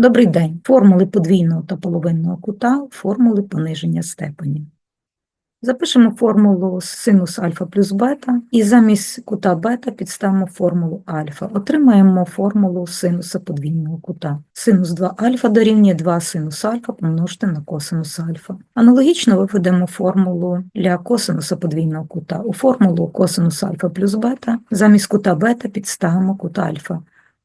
Добрий день. Формули подвійного та половинного кута, формули пониження степені. Запишемо формулу синус альфа плюс бета і замість кута бета підставимо формулу альфа. Отримаємо формулу синуса подвійного кута. Синус 2 альфа дорівнює 2 синус альфа помножити на косинус альфа. Аналогічно виведемо формулу для косинуса подвійного кута. У формулу косинус альфа плюс бета замість кута бета підставимо кут альфа.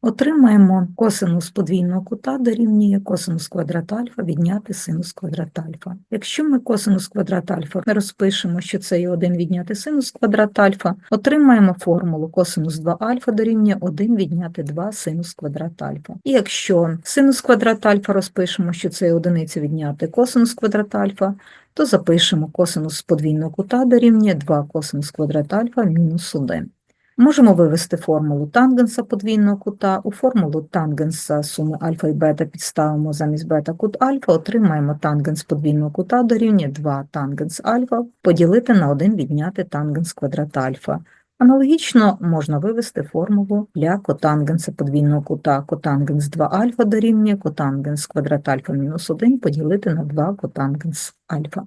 Отримаємо косинус подвійного кута дорівнює косинус квадрат альфа відняти синус квадрат альфа. Якщо ми косинус квадрат альфа розпишемо, що це є 1 відняти синус квадрат альфа, отримаємо формулу косинус 2 альфа дорівнює 1 відняти 2 синус квадрат альфа. І якщо синус квадрат альфа розпишемо, що це є одиниця відняти косинус квадрат альфа, то запишемо косинус подвійного кута дорівнює 2 косинус квадрат альфа мінус 1. Можемо вивести формулу тангенса подвійного кута. У формулу тангенса суми альфа і бета підставимо замість бета кут альфа, отримаємо тангенс подвійного кута дорівнює 2 тангенс альфа поділити на 1 відняти тангенс квадрат альфа. Аналогічно можна вивести формулу для котангенса подвійного кута. Котангенс 2 альфа дорівнює котангенс квадрат альфа мінус 1 поділити на 2 котангенс альфа.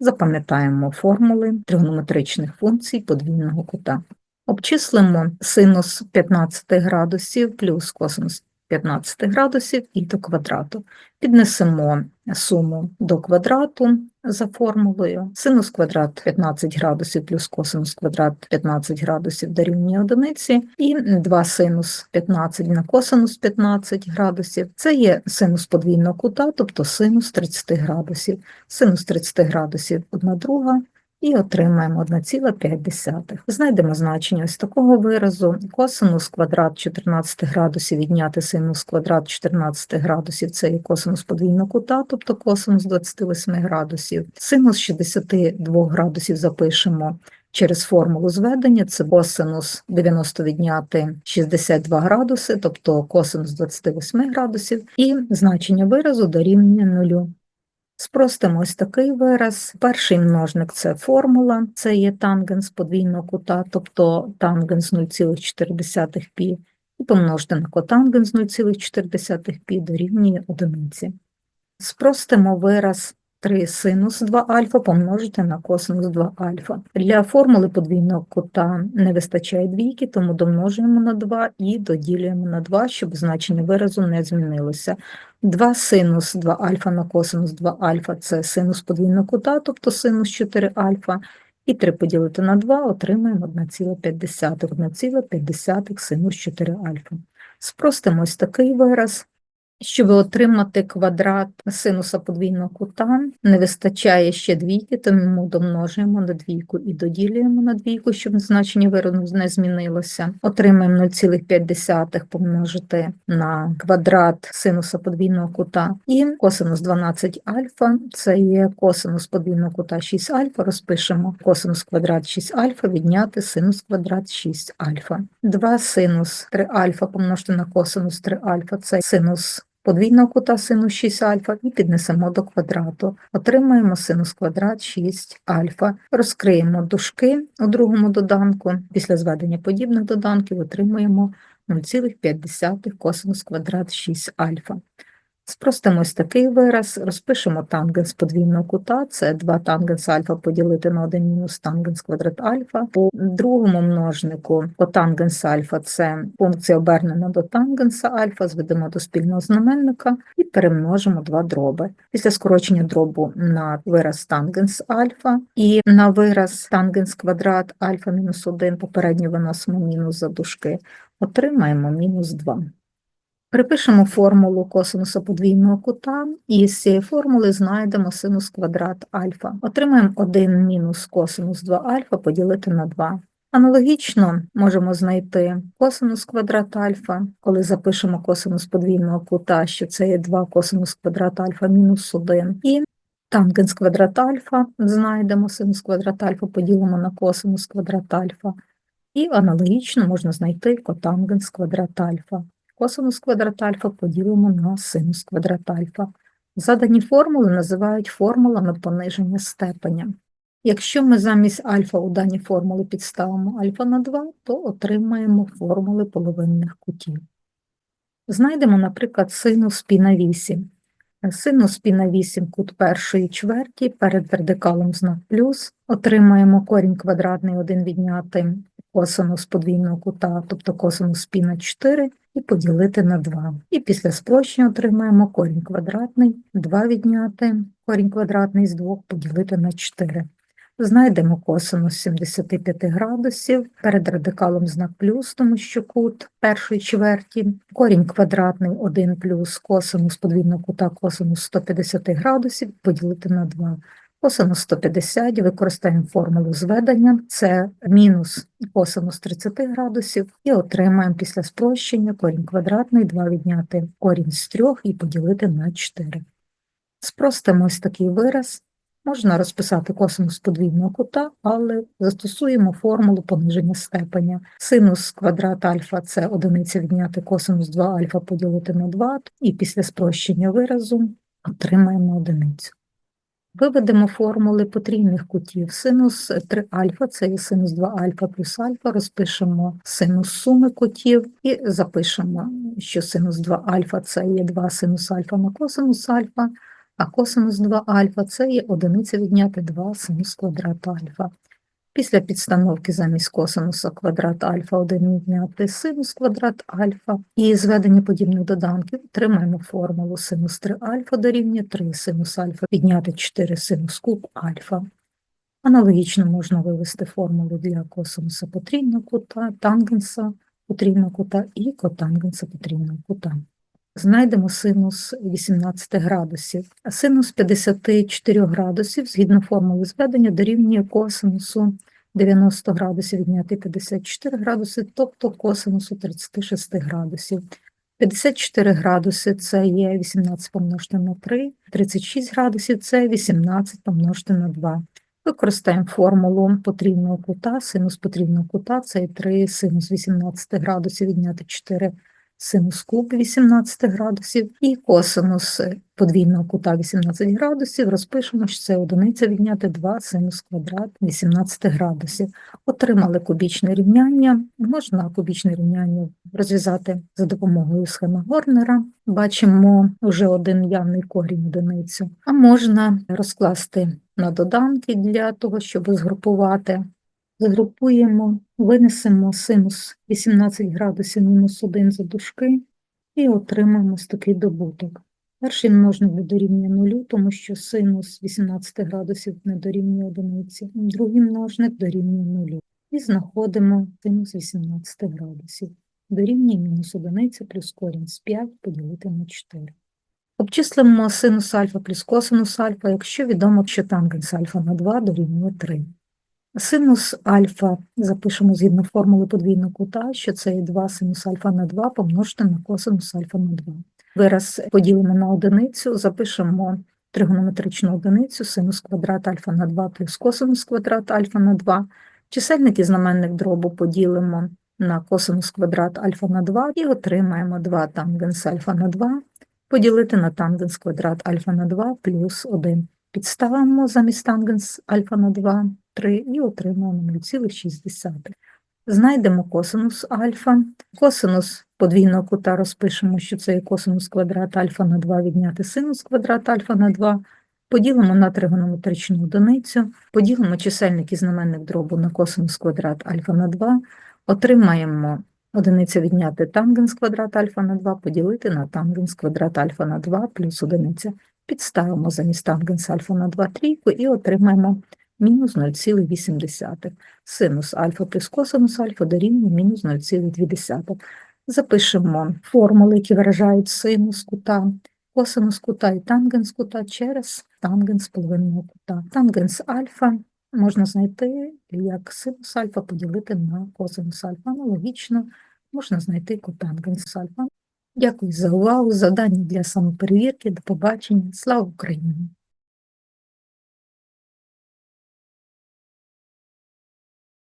Запам'ятаємо формули тригонометричних функцій подвійного кута. Обчислимо синус 15 градусів плюс косинус 15 градусів і до квадрату. Піднесемо суму до квадрату за формулою. Синус квадрат 15 градусів плюс косинус квадрат 15 градусів дорівнює одиниці, і 2 синус 15 на косинус 15 градусів. Це є синус подвійного кута, тобто синус 30 градусів. Синус 30 градусів 1 друга і отримаємо 1,5. Знайдемо значення ось такого виразу. Косинус квадрат 14 градусів відняти синус квадрат 14 градусів це є косинус подвійного кута, тобто косинус 28 градусів. Синус 62 градусів запишемо через формулу зведення, це косинус 90 відняти 62 градуси, тобто косинус 28 градусів, і значення виразу дорівнює нулю. Спростимо ось такий вираз. Перший множник це формула, це є тангенс подвійного кута, тобто тангенс 0,4π, і помножити на котангенс 0,4π дорівнює одиниці. Спростимо вираз 3 синус 2 альфа помножити на косинус 2 альфа. Для формули подвійного кута не вистачає двійки, тому домножуємо на 2 і доділюємо на 2, щоб значення виразу не змінилося. 2 синус 2 альфа на косинус 2 альфа це синус подвійного кута, тобто синус 4 альфа. І 3 поділити на 2 отримаємо 1,5. 1,5 синус 4 альфа. Спростимо ось такий вираз. Щоб отримати квадрат синуса подвійного кута, не вистачає ще двійки, тому домножуємо на двійку і доділюємо на двійку, щоб значення виразу не змінилося. Отримаємо 0,5 помножити на квадрат синуса подвійного кута. І косинус 12 альфа, це є косинус подвійного кута 6 альфа, розпишемо косинус квадрат 6 альфа, відняти синус квадрат 6 альфа. 2 синус 3 альфа помножити на косинус 3 альфа, це синус подвійного кута синус 6 альфа і піднесемо до квадрату. Отримаємо синус квадрат 6 альфа. Розкриємо дужки у другому доданку. Після зведення подібних доданків отримуємо 0,5 косинус квадрат 6 альфа. Спростимо ось такий вираз, розпишемо тангенс подвійного кута, це 2 тангенс альфа поділити на 1 мінус тангенс квадрат альфа. У другому множнику котангенс альфа це функція обернена до тангенса альфа, зведемо до спільного знаменника і перемножимо два дроби. Після скорочення дробу на вираз тангенс альфа і на вираз тангенс квадрат альфа мінус 1 попередньо виносимо мінус за дужки, отримаємо мінус 2. Припишемо формулу косинуса подвійного кута, і з цієї формули знайдемо синус квадрат альфа. Отримаємо 1 мінус косинус 2 альфа поділити на 2. Аналогічно можемо знайти косинус квадрат альфа, коли запишемо косинус подвійного кута, що це є 2 косинус квадрат альфа мінус 1. І тангенс квадрат альфа знайдемо синус квадрат альфа, поділимо на косинус квадрат альфа. І аналогічно можна знайти котангенс квадрат альфа. Косинус квадрат альфа поділимо на синус квадрат альфа. Задані формули називають формулами пониження степеня. Якщо ми замість альфа у даній формули підставимо альфа на 2, то отримаємо формули половинних кутів. Знайдемо, наприклад, синус пі на 8. Синус пі на 8 кут першої чверті, перед радикалом знак плюс, отримаємо корінь квадратний 1 відняти косинус подвійного кута, тобто косинус пі на 4, і поділити на 2. І після спрощення отримаємо корінь квадратний, 2 відняти корінь квадратний з 2 поділити на 4. Знайдемо косинус 75 градусів, перед радикалом знак плюс, тому що кут першої чверті, корінь квадратний 1 плюс косинус подвійного кута косинус 150 градусів поділити на 2. Косинус 150, використаємо формулу зведення, це мінус косинус 30 градусів, і отримаємо після спрощення корінь квадратний 2 відняти корінь з 3 і поділити на 4. Спростимо ось такий вираз. Можна розписати косинус подвійного кута, але застосуємо формулу пониження степеня. Синус квадрат альфа це одиниця відняти косинус 2 альфа поділити на 2, і після спрощення виразу отримаємо одиницю. Виведемо формули потрійних кутів. Синус 3 альфа це є синус 2 альфа плюс альфа, розпишемо синус суми кутів і запишемо, що синус 2 альфа це є 2 синус альфа на косинус альфа, а косинус 2 альфа це є одиниця відняти 2 синус квадрат альфа. Після підстановки замість косинуса квадрат альфа 1 відняти синус квадрат альфа і зведення подібних доданків отримаємо формулу синус 3 альфа дорівнює 3 синус альфа відняти 4 синус куб альфа. Аналогічно можна вивести формулу для косинуса потрійного кута, тангенса потрійного кута і котангенса потрійного кута. Знайдемо синус 18 градусів. А синус 54 градусів, згідно формули зведення, дорівнює косинусу 90 градусів відняти 54 градуси, тобто косинусу 36 градусів. 54 градуси це є 18 помножити на 3, 36 градусів це 18 помножити на 2. Використаємо формулу потрібного кута, синус потрібного кута це є 3 синус 18 градусів відняти 4 синус куб 18 градусів і косинус подвійного кута 18 градусів, розпишемо, що це одиниця відняти 2 синус квадрат 18 градусів. Отримали кубічне рівняння, можна кубічне рівняння розв'язати за допомогою схеми Горнера. Бачимо вже один явний корінь одиницю, а можна розкласти на доданки для того, щоб згрупувати Загрупуємо, винесемо синус 18 градусів мінус 1 за дужки і отримаємо ось такий добуток. Перший множник дорівнює нулю, тому що синус 18 градусів не дорівнює одиниці, другий множник дорівнює нулю. І знаходимо синус 18 градусів. Дорівнює мінус одиниця плюс корінь з 5 поділити на 4. Обчислимо синус альфа плюс косинус альфа, якщо відомо, що тангенс альфа на 2 дорівнює 3. Синус альфа запишемо згідно формули подвійного кута, що це є 2 синус альфа на 2 помножити на косинус альфа на 2. Вираз поділимо на одиницю, запишемо тригонометричну одиницю, синус квадрат альфа на 2 плюс косинус квадрат альфа на 2. Чисельник і знаменник дробу поділимо на косинус квадрат альфа на 2 і отримаємо 2 тангенс альфа на 2 поділити на тангенс квадрат альфа на 2 плюс 1. Підставимо замість тангенс альфа на 2 3 і отримаємо 0,6. Знайдемо косинус альфа. Косинус подвійного кута розпишемо, що це є косинус квадрат альфа на 2 відняти синус квадрат альфа на 2. Поділимо на тригонометричну одиницю, поділимо чисельник і знаменник дробу на косинус квадрат альфа на 2, отримаємо одиниця відняти тангенс квадрат альфа на 2, поділити на тангенс квадрат альфа на 2 плюс одиниця. Підставимо замість тангенс альфа на 2 трійку і отримаємо мінус 0,8. Синус альфа плюс косинус альфа дорівнює мінус 0,2. Запишемо формули, які виражають синус кута, косинус кута і тангенс кута через тангенс половинного кута. Тангенс альфа можна знайти як синус альфа поділити на косинус альфа. Аналогічно можна знайти котангенс альфа. Дякую за увагу, завдання для самоперевірки. До побачення. Слава Україні!